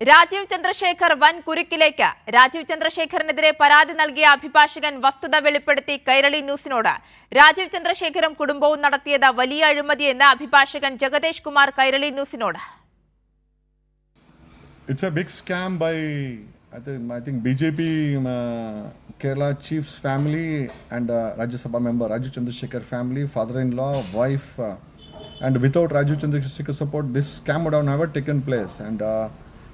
രാജീവ് ചന്ദ്രശേഖർ വൻ കുരുക്കിലേക്ക് രാജീവ് ചന്ദ്രശേഖറിനെതിരെ പരാതി നൽകിയ അഭിഭാഷകൻ വസ്തുത വെളിപ്പെടുത്തി കൈരളി ന്യൂസിനോട് രാജീവ് ചന്ദ്രശേഖറും കുടുംബവും നടത്തിയത് വലിയ അഴിമതിയെന്ന് അഭിഭാഷകൻ ജഗദേഷ് കുമാർ കൈരളി ന്യൂസിനോട് It's a big scam by I think I think BJP um, uh, Kerala chief's family and uh, Rajya Sabha member Raju Chandrasekhar family, father-in-law, wife, uh, and without Raju Chandrasekhar support, this scam would have never taken place. And uh,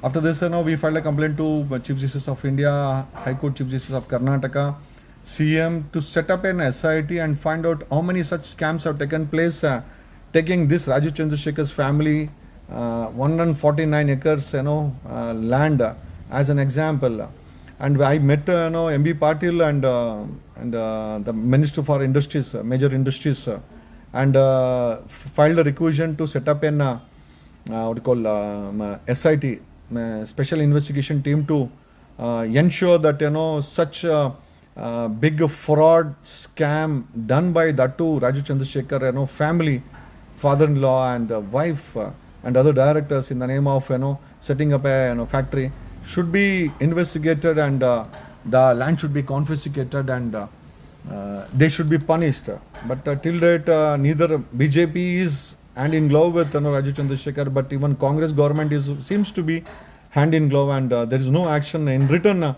after this, you know, we filed a complaint to uh, Chief Justice of India, High Court Chief Justice of Karnataka, CM to set up an SIT and find out how many such scams have taken place, uh, taking this Raju Chandrasekhar's family uh, 149 acres, you know, uh, land uh, as an example. And I met, uh, you know, MB Patil and and the Minister for Industries, Major Industries, and filed a requisition to set up an what do you call um, SIT, Special Investigation Team to uh, ensure that you know such uh, uh, big fraud scam done by that too Raju Chandrasekhar, you know, family, father-in-law and uh, wife uh, and other directors in the name of you know setting up a you know, factory should be investigated and uh, the land should be confiscated and uh, uh, they should be punished. But uh, till date, uh, neither BJP is hand in glove with you know, Raju Chandrasekhar, but even Congress government is seems to be hand in glove, and uh, there is no action in return. Uh,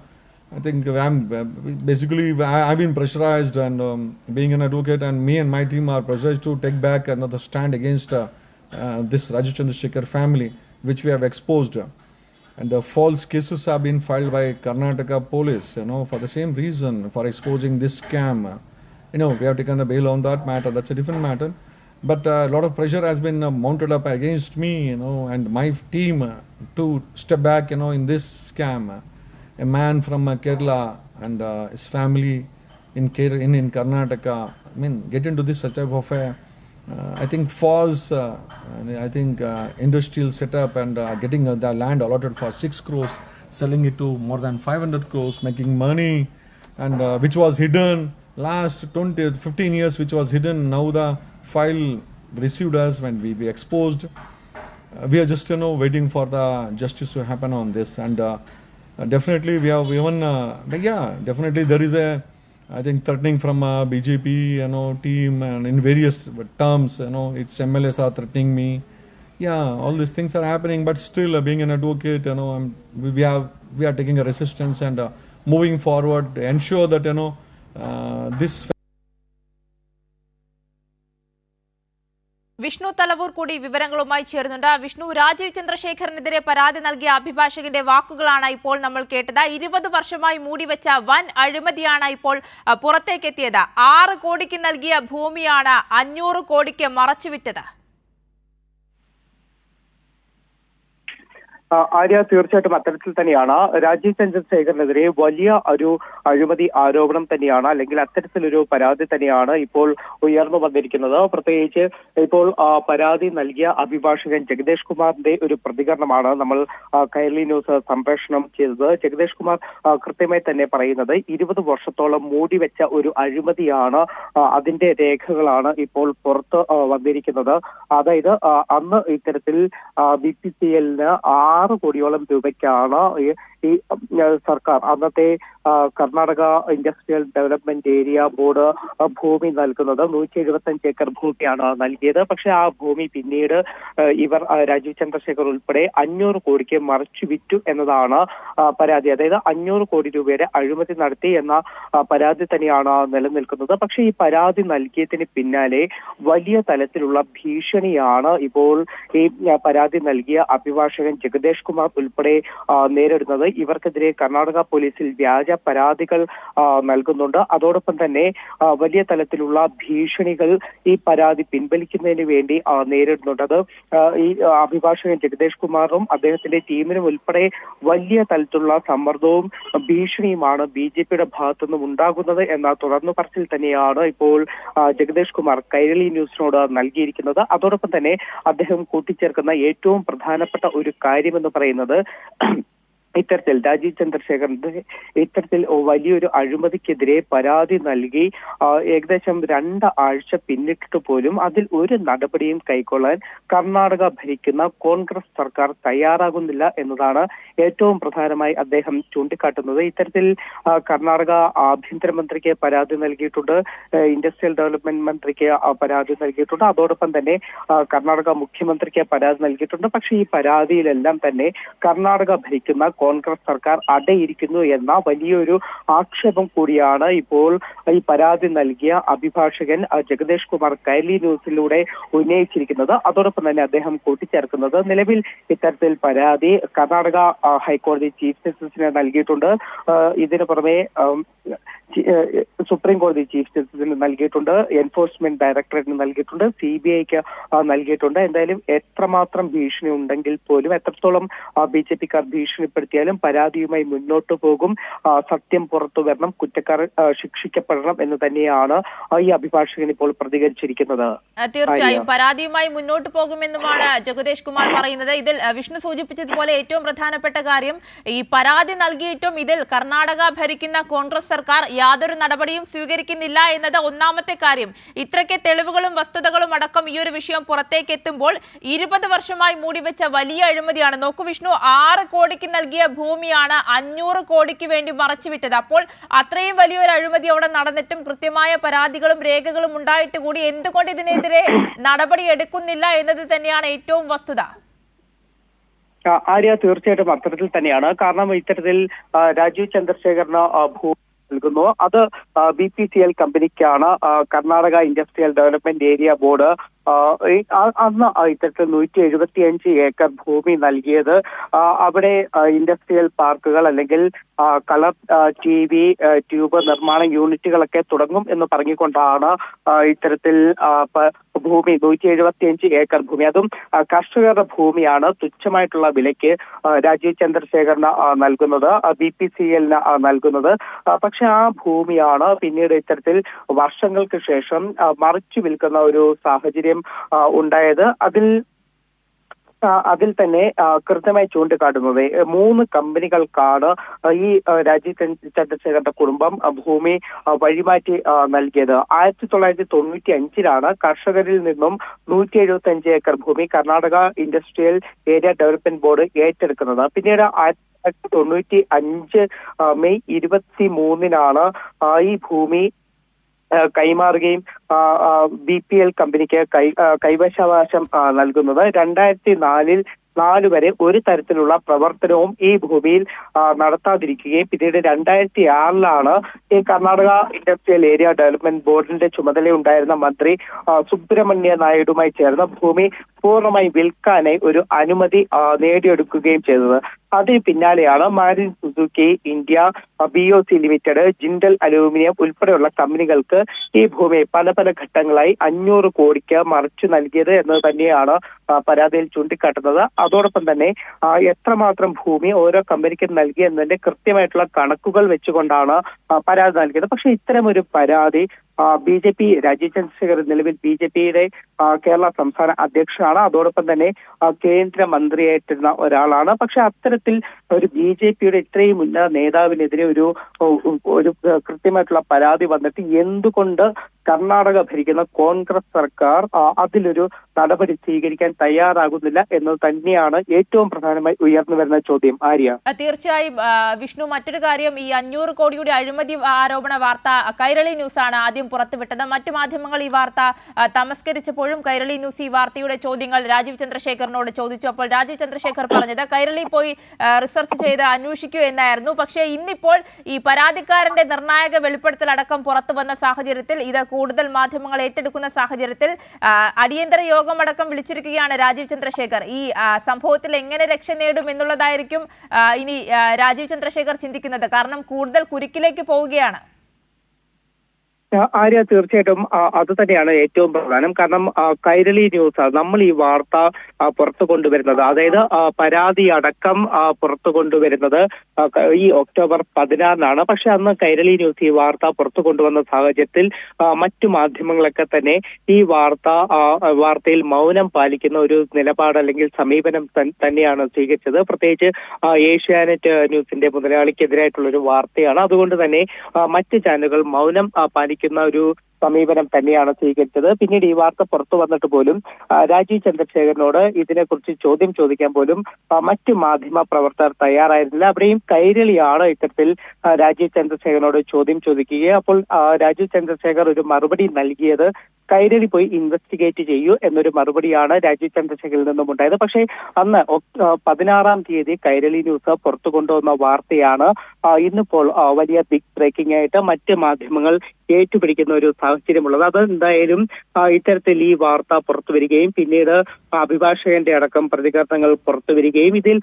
I think I'm uh, basically I, I've been pressurized, and um, being an advocate, and me and my team are pressurized to take back another stand against uh, uh, this Raju Chandrasekhar family, which we have exposed. And uh, false cases have been filed by Karnataka police, you know, for the same reason, for exposing this scam. You know, we have taken the bail on that matter. That's a different matter. But a lot of pressure has been uh, mounted up against me, you know, and my team uh, to step back, you know, in this scam. A man from uh, Kerala and uh, his family in, Kerala, in in Karnataka, I mean, get into this type of a uh, I think false, uh, I think industrial setup and getting the land allotted for six crores, selling it to more than 500 crores, making money, and which was hidden last 20, 15 years, which was hidden. Now the file received us when we, we exposed. Uh, we are just you know waiting for the justice to happen on this, and uh, uh, definitely we have even uh, yeah definitely there is a I think threatening from uh, BJP, you know, team and in various terms, you know, its MLAs are threatening me. Yeah, all these things are happening, but still, being an advocate, you know, I'm, we, have we are taking a resistance and moving forward, to ensure that you know this Vishnu Thalavoor കൂടി വിവരങ്ങളുമായി ചേരുന്നുണ്ട്. വിഷ്ണു രാജീവ് ചന്ദ്രശേഖറിനെതിരെ പരാതി നൽകിയ അഭിഭാഷകന്റെ വാക്കുകളാണ് ഇപ്പോൾ നമ്മൾ കേട്ടത്. ഇരുപത് വർഷമായി മൂടിവെച്ച വൻ അഴിമതിയാണ് ഇപ്പോൾ പുറത്തേക്കെത്തിയത്. ആറ് കോടിക്ക് നൽകിയ ഭൂമിയാണ് അഞ്ഞൂറ് കോടിക്ക് മറച്ചുവിറ്റത്. ആര്യ തീർച്ചയായിട്ടും അത്തരത്തിൽ തന്നെയാണ്. രാജീവ് ചന്ദ്രശേഖരനെതിരെ വലിയ ഒരു അഴിമതി ആരോപണം തന്നെയാണ് അല്ലെങ്കിൽ അത്തരത്തിലൊരു പരാതി തന്നെയാണ് ഇപ്പോൾ ഉയർന്നു വന്നിരിക്കുന്നത്. പ്രത്യേകിച്ച് ഇപ്പോൾ ആ, പരാതി നൽകിയ അഭിഭാഷകൻ ജഗദേഷ് കുമാറിന്റെ ഒരു പ്രതികരണമാണ് നമ്മൾ ആ, കൈരളി ന്യൂസ് സംപ്രേഷണം ചെയ്തത്. ജഗദേഷ് കുമാർ കൃത്യമായി തന്നെ പറയുന്നത് ഇരുപത് വർഷത്തോളം മൂടി വെച്ച ഒരു അഴിമതിയാണ് അതിന്റെ രേഖകളാണ് ഇപ്പോൾ പുറത്ത് വന്നിരിക്കുന്നത്. അതായത് അന്ന് ഇത്തരത്തിൽ ബി പി സി എല്ലിന് ആറ് കോടിയോളം രൂപയ്ക്കാണ് ഉം, സർക്കാർ. അന്നത്തെ Karnataka industrial development area board ഭൂമി നൽകുന്നത് നൂറ്റി എഴുപത്തഞ്ച് ഏക്കർ ഭൂമിയാണ് നൽകിയത്. പക്ഷെ ആ ഭൂമി പിന്നീട് ഇവർ രാജീവ് ചന്ദ്രശേഖർ ഉൾപ്പെടെ അഞ്ഞൂറ് കോടിക്ക് മറിച്ചു വിറ്റു എന്നതാണ് പരാതി. അതായത് അഞ്ഞൂറ് കോടി രൂപയുടെ അഴിമതി നടത്തി എന്ന പരാതി തന്നെയാണ് നിലനിൽക്കുന്നത്. പക്ഷേ ഈ പരാതി നൽകിയതിന് പിന്നാലെ വലിയ തലത്തിലുള്ള ഭീഷണിയാണ് ഇപ്പോൾ ഈ പരാതി നൽകിയ അഭിഭാഷകൻ ജഗദേഷ് കുമാർ ഉൾപ്പെടെ നേരിടുന്നത്. ഇവർക്കെതിരെ കർണാടക പോലീസിൽ വ്യാജ പരാതികൾ നൽകുന്നുണ്ട്. അതോടൊപ്പം തന്നെ വലിയ തലത്തിലുള്ള ഭീഷണികൾ ഈ പരാതി പിൻവലിക്കുന്നതിന് വേണ്ടി നേരിടുന്നുണ്ട്. അത് ഈ അഭിഭാഷകൻ ജഗദേഷ് കുമാറും അദ്ദേഹത്തിന്റെ ടീമിനും ഉൾപ്പെടെ വലിയ തലത്തിലുള്ള സമ്മർദ്ദവും ഭീഷണിയുമാണ് ബി ജെ പിയുടെ ഭാഗത്തുനിന്നും ഉണ്ടാകുന്നത് എന്ന തുടർന്ന് പറച്ചിൽ തന്നെയാണ് ഇപ്പോൾ ജഗദേഷ് കുമാർ കൈരളി ന്യൂസിനോട് നൽകിയിരിക്കുന്നത്. അതോടൊപ്പം തന്നെ അദ്ദേഹം കൂട്ടിച്ചേർക്കുന്ന ഏറ്റവും പ്രധാനപ്പെട്ട ഒരു കാര്യമെന്ന് പറയുന്നത് ഇത്തരത്തിൽ രാജീവ് ചന്ദ്രശേഖരന്റെ ഇത്തരത്തിൽ വലിയൊരു അഴിമതിക്കെതിരെ പരാതി നൽകി. ഏകദേശം രണ്ട് ആഴ്ച പിന്നിട്ടിട്ട് പോലും അതിൽ ഒരു നടപടിയും കൈക്കൊള്ളാൻ കർണാടക ഭരിക്കുന്ന കോൺഗ്രസ് സർക്കാർ തയ്യാറാകുന്നില്ല എന്നതാണ് ഏറ്റവും പ്രധാനമായി അദ്ദേഹം ചൂണ്ടിക്കാട്ടുന്നത്. ഇത്തരത്തിൽ കർണാടക ആഭ്യന്തരമന്ത്രിക്ക് പരാതി നൽകിയിട്ടുണ്ട്. ഇൻഡസ്ട്രിയൽ ഡെവലപ്മെന്റ് മന്ത്രിക്ക് പരാതി നൽകിയിട്ടുണ്ട്. അതോടൊപ്പം തന്നെ കർണാടക മുഖ്യമന്ത്രിക്ക് പരാതി നൽകിയിട്ടുണ്ട്. പക്ഷേ ഈ പരാതിയിലെല്ലാം തന്നെ കർണാടക ഭരിക്കുന്ന കോൺഗ്രസ് സർക്കാർ അടയിരിക്കുന്നു എന്ന വലിയൊരു ആക്ഷേപം കൂടിയാണ് ഇപ്പോൾ ഈ പരാതി നൽകിയ അഭിഭാഷകൻ ജഗദേഷ് കുമാർ കൈലി ന്യൂസിലൂടെ ഉന്നയിച്ചിരിക്കുന്നത്. അതോടൊപ്പം തന്നെ അദ്ദേഹം കൂട്ടിച്ചേർക്കുന്നത്. നിലവിൽ ഇത്തരത്തിൽ പരാതി കർണാടക ഹൈക്കോടതി ചീഫ് ജസ്റ്റിസിന് നൽകിയിട്ടുണ്ട്. ഇതിനു പുറമെ സുപ്രീം കോടതി ചീഫ് ജസ്റ്റിസിന് നൽകിയിട്ടുണ്ട് എൻഫോഴ്സ്മെന്റ് ഡയറക്ടറേറ്റിന് നൽകിയിട്ടുണ്ട് സി ബി ഐക്ക് നൽകിയിട്ടുണ്ട്. എന്തായാലും എത്രമാത്രം ഭീഷണി ഉണ്ടെങ്കിൽ പോലും എത്രത്തോളം ബി ജെ പിക്കാർ ഭീഷണിപ്പെടുത്തിയാലും പരാതിയുമായി മുന്നോട്ടു പോകും. സത്യം പുറത്തു വരണം കുറ്റക്കാർ ശിക്ഷിക്കപ്പെടണം എന്ന് തന്നെയാണ് ഈ അഭിഭാഷകൻ ഇപ്പോൾ പ്രതികരിച്ചിരിക്കുന്നത്. തീർച്ചയായും പരാതിയുമായി മുന്നോട്ട് പോകുമെന്നുമാണ് ജഗദേഷ് കുമാർ പറയുന്നത്. ഇതിൽ വിഷ്ണു സൂചിപ്പിച്ചതുപോലെ ഏറ്റവും പ്രധാനപ്പെട്ട കാര്യം ഈ പരാതി നൽകിയിട്ടും ഇതിൽ കർണാടക ഭരിക്കുന്ന കോൺഗ്രസ് സർക്കാർ യാതൊരു നടപടിയും സ്വീകരിക്കുന്നില്ല എന്നത് ഒന്നാമത്തെ കാര്യം. ഇത്രയ്ക്ക് തെളിവുകളും വസ്തുതകളും അടക്കം ഈ ഒരു വിഷയം പുറത്തേക്ക് എത്തുമ്പോൾ ഇരുപത് വർഷമായി മൂടിവെച്ച വലിയ അഴിമതിയാണ്. നോക്കൂ വിഷ്ണു ആറ് കോടിക്ക് നൽകിയ ഭൂമിയാണ് അഞ്ഞൂറ് കോടിക്ക് വേണ്ടി മറച്ചുവിട്ടത്. അപ്പോൾ അത്രയും വലിയൊരു അഴിമതി അവിടെ നടന്നിട്ടും കൃത്യമായ പരാതികളും രേഖകളും ഉണ്ടായിട്ട് കൂടി എന്തുകൊണ്ട് ഇതിനെതിരെ നടപടി എടുക്കുന്നില്ല എന്നത് തന്നെയാണ് ഏറ്റവും വസ്തുത? ആര്യ തീർച്ചയായിട്ടും അത്തരത്തിൽ തന്നെയാണ്. കാരണം ഇത്തരത്തിൽ രാജീവ് ചന്ദ്രശേഖറിന് ഭൂ നൽകുന്നു. അത് B P C L കമ്പനിക്കാണ് Karnataka industrial development area board അന്ന് ഇത്തരത്തിൽ നൂറ്റി എഴുപത്തി അഞ്ച് ഏക്കർ ഭൂമി നൽകിയത് അവിടെ ഇൻഡസ്ട്രിയൽ പാർക്കുകൾ അല്ലെങ്കിൽ കളർ ടി വി ട്യൂബ് നിർമ്മാണ യൂണിറ്റുകളൊക്കെ തുടങ്ങും എന്ന് പറഞ്ഞുകൊണ്ടാണ് ഇത്തരത്തിൽ ഭൂമി നൂറ്റി എഴുപത്തി അഞ്ച് ഏക്കർ ഭൂമി. അതും കർഷകരുടെ ഭൂമിയാണ് തുച്ഛമായിട്ടുള്ള വിലയ്ക്ക് രാജീവ് ചന്ദ്രശേഖറിന് നൽകുന്നത് ബി പി സി എല്ലിന് നൽകുന്നത്. പക്ഷെ ആ ഭൂമിയാണ് പിന്നീട് ഇത്തരത്തിൽ വർഷങ്ങൾക്ക് ശേഷം മറിച്ചു വിൽക്കുന്ന ഒരു സാഹചര്യം ആ, ഉണ്ടായത്. അതിൽ അതിൽ തന്നെ കൃത്യമായി ചൂണ്ടിക്കാട്ടുന്നത് മൂന്ന് കമ്പനികൾക്കാണ് ഈ രാജീവ് ചന്ദ്രശേഖരന്റെ കുടുംബം ഭൂമി വഴിമാറ്റി നൽകിയത്. ആയിരത്തി തൊള്ളായിരത്തി തൊണ്ണൂറ്റി അഞ്ചിലാണ് കർഷകരിൽ നിന്നും നൂറ്റി എഴുപത്തി അഞ്ച് ഏക്കർ ഭൂമി Karnataka industrial area development board ഏറ്റെടുക്കുന്നത്. പിന്നീട് ആയിരത്തി തൊള്ളായിരത്തി തൊണ്ണൂറ്റി അഞ്ച് മെയ് ഇരുപത്തി മൂന്നിനാണ് ഈ ഭൂമി കൈമാറുകയും ബി പി എൽ കമ്പനിക്ക് കൈ കൈവശാവകാശം നൽകുന്നത് രണ്ടായിരത്തി നാലിൽ നാല് വരെ ഒരു തരത്തിലുള്ള പ്രവർത്തനവും ഈ ഭൂമിയിൽ നടത്താതിരിക്കുകയും പിന്നീട് രണ്ടായിരത്തി ആറിലാണ് ഈ കർണാടക ഇൻഡസ്ട്രിയൽ ഏരിയ ഡെവലപ്മെന്റ് ബോർഡിന്റെ ചുമതലയുണ്ടായിരുന്ന മന്ത്രി സുബ്രഹ്മണ്യ നായിഡുമായി ചേർന്ന് ഭൂമി പൂർണമായി വിൽക്കാനായി ഒരു അനുമതി നേടിയെടുക്കുകയും ചെയ്തത്. അതിന് പിന്നാലെയാണ് Marin Suzuki India B O C limited Jindal aluminium ഉൾപ്പെടെയുള്ള കമ്പനികൾക്ക് ഈ ഭൂമി പല പല ഘട്ടങ്ങളായി അഞ്ഞൂറ് കോടിക്ക് മറിച്ചു നൽകിയത് എന്ന് തന്നെയാണ് പരാതിയിൽ ചൂണ്ടിക്കാട്ടുന്നത്. അതോടൊപ്പം തന്നെ എത്രമാത്രം ഭൂമി ഓരോ കമ്പനിക്കും നൽകി എന്നതിന്റെ കൃത്യമായിട്ടുള്ള കണക്കുകൾ വെച്ചുകൊണ്ടാണ് പരാതി നൽകിയത്. പക്ഷേ ഇത്തരം ഒരു പരാതി B J P Rajeev Chandrasekhar നിലവിൽ ബി ജെ പിയുടെ കേരള സംസ്ഥാന അധ്യക്ഷനാണ്. അതോടൊപ്പം തന്നെ കേന്ദ്രമന്ത്രിയായിട്ടിരുന്ന കേന്ദ്ര മന്ത്രിയായിട്ടിരുന്ന ഒരാളാണ്. പക്ഷെ അത്തരത്തിൽ ഒരു ബി ജെ പിയുടെ ഇത്രയും ഉന്നത നേതാവിനെതിരെ ഒരു ഒരു കൃത്യമായിട്ടുള്ള പരാതി വന്നിട്ട് എന്തുകൊണ്ട് കർണാടക ഭരിക്കുന്ന കോൺഗ്രസ് സർക്കാർ അതിലൊരു നടപടി സ്വീകരിക്കാൻ തയ്യാറാകുന്നില്ല എന്നത് തന്നെയാണ് ഏറ്റവും പ്രധാനമായി ഉയർന്നു വരുന്ന ചോദ്യം. ആര്യ? തീർച്ചയായും വിഷ്ണു മറ്റൊരു കാര്യം ഈ അഞ്ഞൂറ് കോടിയുടെ അഴിമതി ആരോപണ വാർത്ത കൈരളി ന്യൂസ് ആണ് ആദ്യം പുറത്തുവിട്ടത്. മറ്റു മാധ്യമങ്ങൾ ഈ വാർത്ത തമസ്കരിച്ചപ്പോഴും കൈരളി ന്യൂസ് ഈ വാർത്തയുടെ ചോദ്യങ്ങൾ രാജീവ് ചന്ദ്രശേഖറിനോട് ചോദിച്ചു. അപ്പോൾ രാജീവ് ചന്ദ്രശേഖർ പറഞ്ഞത് കൈരളി പോയി റിസർച്ച് ചെയ്ത് അന്വേഷിക്കൂ എന്നായിരുന്നു. പക്ഷേ ഇന്നിപ്പോൾ ഈ പരാതിക്കാരന്റെ നിർണായക വെളിപ്പെടുത്തൽ അടക്കം പുറത്തു വന്ന സാഹചര്യത്തിൽ ഇത് കൂടുതൽ മാധ്യമങ്ങൾ ഏറ്റെടുക്കുന്ന സാഹചര്യത്തിൽ അടിയന്തര യോഗമടക്കം വിളിച്ചിരിക്കുകയാണ് രാജീവ് ചന്ദ്രശേഖർ. ഈ സംഭവത്തിൽ എങ്ങനെ രക്ഷ നേടും എന്നുള്ളതായിരിക്കും ഇനി രാജീവ് ചന്ദ്രശേഖർ ചിന്തിക്കുന്നത്. കാരണം കൂടുതൽ കുരുക്കിലേക്ക് പോവുകയാണ്. ആര്യ തീർച്ചയായിട്ടും അത് തന്നെയാണ് ഏറ്റവും പ്രധാനം. കാരണം കൈരളി ന്യൂസ് നമ്മൾ ഈ വാർത്ത പുറത്തു കൊണ്ടുവരുന്നത് അതായത് പരാതി അടക്കം പുറത്തു കൊണ്ടുവരുന്നത് ഈ ഒക്ടോബർ പതിനാറിനാണ്. പക്ഷെ അന്ന് കൈരളി ന്യൂസ് ഈ വാർത്ത പുറത്തു കൊണ്ടുവന്ന സാഹചര്യത്തിൽ മറ്റു മാധ്യമങ്ങളൊക്കെ തന്നെ ഈ വാർത്ത വാർത്തയിൽ മൗനം പാലിക്കുന്ന ഒരു നിലപാട് അല്ലെങ്കിൽ സമീപനം തന്നെയാണ് സ്വീകരിച്ചത്. പ്രത്യേകിച്ച് ഏഷ്യാനെറ്റ് ന്യൂസിന്റെ മുതലാളിക്കെതിരായിട്ടുള്ള ഒരു വാർത്തയാണ്. അതുകൊണ്ട് തന്നെ മറ്റ് ചാനലുകൾ മൗനം ആ, പാലിക്കുന്ന ഒരു സമീപനം തന്നെയാണ് സ്വീകരിച്ചത്. പിന്നീട് ഈ വാർത്ത പുറത്തു വന്നിട്ട് പോലും രാജീവ് ചന്ദ്രശേഖരനോട് ഇതിനെക്കുറിച്ച് ചോദ്യം ചോദിക്കാൻ പോലും മറ്റ് മാധ്യമ പ്രവർത്തകർ തയ്യാറായിരുന്നില്ല. അവിടെയും കൈരളിയാണ് ഇത്തരത്തിൽ രാജീവ് ചന്ദ്രശേഖരനോട് ചോദ്യം ചോദിക്കുകയും. അപ്പോൾ രാജീവ് ചന്ദ്രശേഖർ ഒരു മറുപടി നൽകിയത് കൈരളി പോയി ഇൻവെസ്റ്റിഗേറ്റ് ചെയ്യൂ എന്നൊരു മറുപടിയാണ് രാജീവ് ചന്ദ്രശേഖരിൽ നിന്നും ഉണ്ടായത്. പക്ഷേ അന്ന് പതിനാറാം തീയതി കൈരളി ന്യൂസ് പുറത്തു കൊണ്ടുവന്ന വാർത്തയാണ് ഇന്നിപ്പോൾ വലിയ ബിഗ് ബ്രേക്കിംഗ് ആയിട്ട് മറ്റ് മാധ്യമങ്ങൾ ഏറ്റുപിടിക്കുന്ന ഒരു സാഹചര്യമുള്ളത്. അത് എന്തായാലും ആ, ഇത്തരത്തിൽ ഈ വാർത്ത പുറത്തു വരികയും പിന്നീട് അഭിഭാഷകന്റെ അടക്കം പ്രതികരണങ്ങൾ പുറത്തു വരികയും ഇതിൽ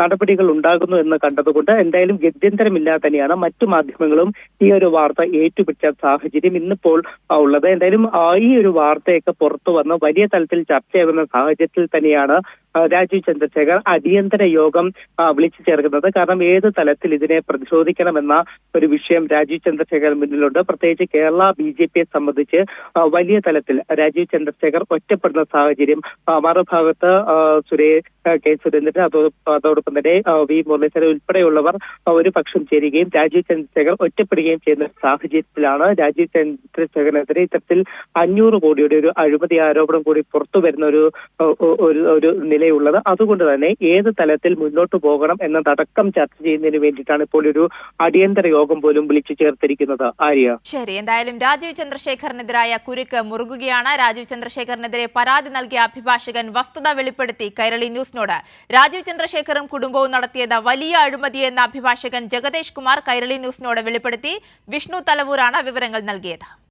നടപടികൾ ഉണ്ടാകുന്നു എന്ന് കണ്ടതുകൊണ്ട് എന്തായാലും ഗത്യന്തരമില്ലാതെ തന്നെയാണ് മറ്റു മാധ്യമങ്ങളും ഈ ഒരു വാർത്ത ഏറ്റുപിടിച്ച സാഹചര്യം ഇന്നിപ്പോൾ ഉള്ളത്. എന്തായാലും ആ, ഈ ഒരു വാർത്തയൊക്കെ പുറത്തു വന്ന് വലിയ തലത്തിൽ ചർച്ചയാകുന്ന സാഹചര്യത്തിൽ തന്നെയാണ് രാജീവ് ചന്ദ്രശേഖർ അടിയന്തര യോഗം വിളിച്ചു ചേർക്കുന്നത്. കാരണം ഏത് തലത്തിൽ ഇതിനെ പ്രതിരോധിക്കണമെന്ന ഒരു വിഷയം രാജീവ് ചന്ദ്രശേഖർ മുന്നിലുണ്ട്. പ്രത്യേകിച്ച് കേരള ബി ജെ പിയെ സംബന്ധിച്ച് വലിയ തലത്തിൽ രാജീവ് ചന്ദ്രശേഖർ ഒറ്റപ്പെടുന്ന സാഹചര്യം മറുഭാഗത്ത് സുരേ കെ സുരേന്ദ്രൻ അതോ അതോടൊപ്പം തന്നെ വി മുരളീധരൻ ഉൾപ്പെടെയുള്ളവർ ഒരു പക്ഷം ചേരുകയും രാജീവ് ചന്ദ്രശേഖർ ഒറ്റപ്പെടുകയും ചെയ്യുന്ന സാഹചര്യത്തിലാണ് രാജീവ് ചന്ദ്രശേഖരനെതിരെ ഇത്തരത്തിൽ അഞ്ഞൂറ് കോടിയുടെ ഒരു അഴിമതി ആരോപണം കൂടി പുറത്തു വരുന്ന ഒരു ഒരു ഒരു നിലയുള്ളത് അതുകൊണ്ട് തന്നെ ഏത് തലത്തിൽ മുന്നോട്ട് പോകണം എന്നതടക്കം ചർച്ച ചെയ്യുന്നതിന് വേണ്ടിയിട്ടാണ് ഇപ്പോൾ ഒരു അടിയന്തര യോഗം പോലും വിളിച്ചു ചേർത്തിരിക്കുന്നത്. ആര്യ? ശരി എന്തായാലും രാജീവ് ചന്ദ്രശേഖറിനെതിരായ കുരുക്ക് മുറുകുകയാണ്. രാജീവ് ചന്ദ്രശേഖറിനെതിരെ പരാതി നൽകിയ അഭിഭാഷകൻ വസ്തുത വെളിപ്പെടുത്തി കൈരളി ന്യൂസിനോട്. രാജീവ് ചന്ദ്രശേഖറും കുടുംബവും നടത്തിയത് വലിയ അഴിമതിയെന്ന അഭിഭാഷകൻ ജഗദേഷ് കുമാർ കൈരളി ന്യൂസിനോട് വെളിപ്പെടുത്തി. വിഷ്ണു തലവൂരാണ് വിവരങ്ങൾ നൽകിയത്.